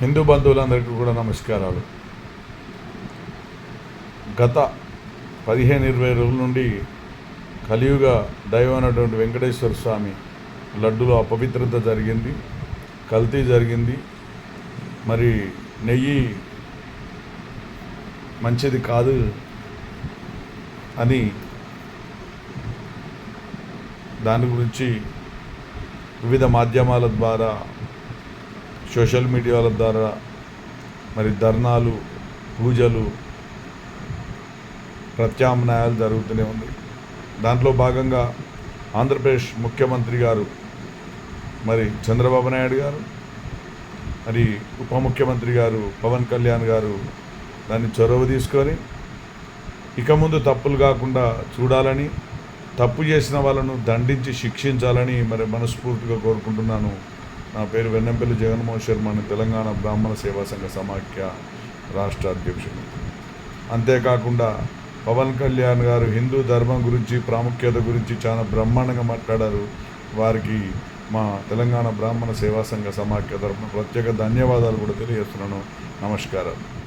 హిందూ బంధువులందరికీ కూడా నమస్కారాలు. గత పదిహేను ఇరవై రోజుల నుండి కలియుగ దైవం అయినటువంటి వెంకటేశ్వర స్వామి లడ్డులో అపవిత్రత జరిగింది కల్తీ జరిగింది. మరి నెయ్యి మంచిది కాదు అని దాని గురించి వివిధ మాధ్యమాల ద్వారా సోషల్ మీడియాల ద్వారా మరి ధర్నాలు పూజలు ప్రత్యామ్నాయాలు జరుగుతూనే ఉంది. దాంట్లో భాగంగా ఆంధ్రప్రదేశ్ ముఖ్యమంత్రి గారు మరి చంద్రబాబు నాయుడు గారు మరి ఉప ముఖ్యమంత్రి గారు పవన్ కళ్యాణ్ గారు దాన్ని చొరవ తీసుకొని ఇక ముందు తప్పులు కాకుండా చూడాలని తప్పు చేసిన వాళ్ళను దండించి శిక్షించాలని మరి మనస్ఫూర్తిగా కోరుకుంటున్నాను. నా పేరు వెన్నంపల్లి జగన్మోహన్ శర్మ అని తెలంగాణ బ్రాహ్మణ సేవా సంఘ సమాఖ్య రాష్ట్ర అధ్యక్షుడు. అంతేకాకుండా పవన్ కళ్యాణ్ గారు హిందూ ధర్మం గురించి ప్రాముఖ్యత గురించి చాలా బ్రహ్మాండంగా మాట్లాడారు. వారికి మా తెలంగాణ బ్రాహ్మణ సేవా సంఘ సమాఖ్య తరఫున ప్రత్యేక ధన్యవాదాలు కూడా తెలియజేస్తున్నాను. నమస్కారం.